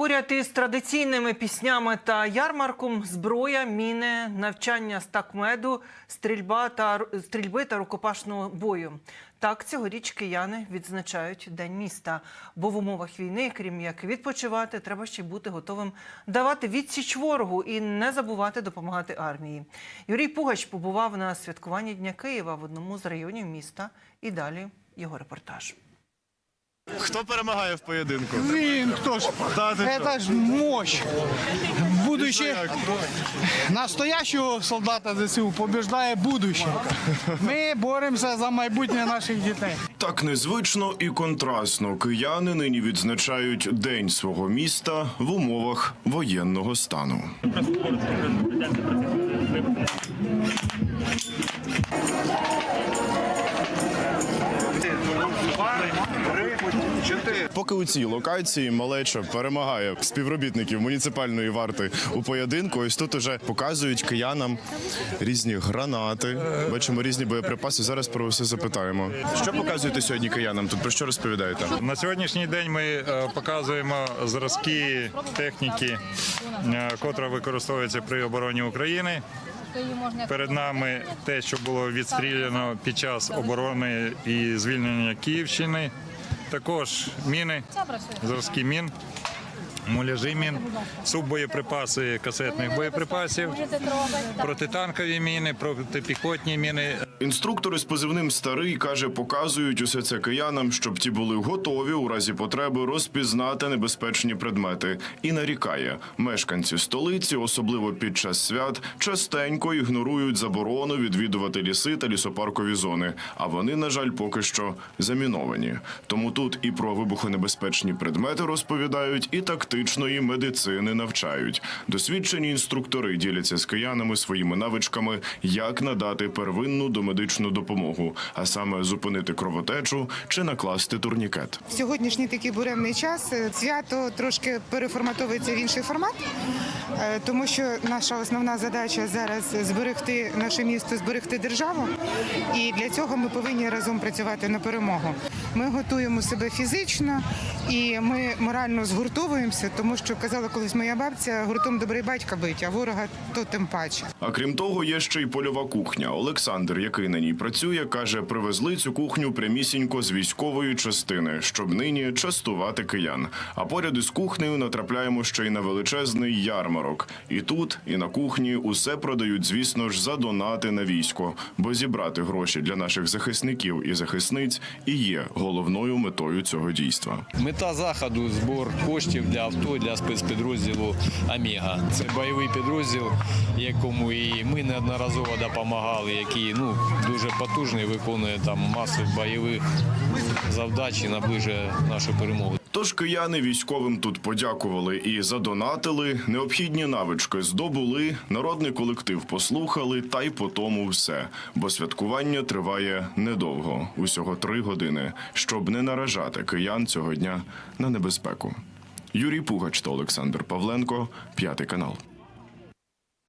Поряд із традиційними піснями та ярмарком зброя, міни, навчання з такмеду, стрільба та стрільби та рукопашного бою. Так цьогоріч кияни відзначають День міста. Бо в умовах війни, крім як відпочивати, треба ще й бути готовим давати відсіч ворогу і не забувати допомагати армії. Юрій Пугач побував на святкуванні Дня Києва в одному з районів міста. І далі його репортаж. Хто перемагає в поєдинку? Блин, кто ж? Да, ты Это ж мощь. Будущее настоящего солдата ЗСУ побеждає будущее. Ми боремося за майбутнє наших дітей. Так незвично і контрастно кияни нині відзначають день свого міста в умовах воєнного стану. Поки у цій локації малеча перемагає співробітників муніципальної варти у поєдинку, ось тут уже показують киянам різні гранати. Бачимо різні боєприпаси. Зараз про все запитаємо. Що показуєте сьогодні киянам? Тут про що розповідаєте? На сьогоднішній день ми е, показуємо зразки техніки, е, котра використовується при обороні України. Перед нами те, що було відстріляно під час оборони і звільнення Київщини. Також міни, зразки мін, муляжі мін, суббоєприпаси касетних боєприпасів, протитанкові міни, протипіхотні міни. Інструктори з позивним старий каже, показують усе це киянам, щоб ті були готові у разі потреби розпізнати небезпечні предмети. І нарікає, мешканці столиці, особливо під час свят, частенько ігнорують заборону відвідувати ліси та лісопаркові зони. А вони, на жаль, поки що заміновані. Тому тут і про вибухонебезпечні предмети розповідають, і тактичної медицини навчають. Досвідчені інструктори діляться з киянами своїми навичками, як надати первинну домедичну допомогу, а саме зупинити кровотечу чи накласти турнікет. В сьогоднішній такий буремний час е, свято трошки переформатовується в інший формат, тому що наша основна задача зараз зберегти наше місто, зберегти державу. І для цього ми повинні разом працювати на перемогу. Ми готуємо себе фізично і ми морально згуртовуємося, тому що казала колись моя бабця, гуртом добрий батька бить, а ворога то тим паче. А крім того, є ще й польова кухня. Олександр, який на ній працює, каже, привезли цю кухню прямісінько з військової частини, щоб нині частувати киян. А поряд із кухнею натрапляємо ще й на величезний ярмарок. І тут, і на кухні усе продають, звісно ж, за донати на військо, бо зібрати гроші для наших захисників і захисниць і є головною метою цього дійства. Мета заходу збор коштів для авто для спецпідрозділу Омега. Це бойовий підрозділ, якому і ми неодноразово допомагали, який ну дуже потужний, виконує там масу бойових завдач і наближує нашу перемогу. Тож кияни військовим тут подякували і задонатили, необхідні навички здобули, народний колектив послухали, та й по тому все. Бо святкування триває недовго, усього три години, щоб не наражати киян цього дня на небезпеку. Юрій Пугач та Олександр Павленко, п'ятий канал.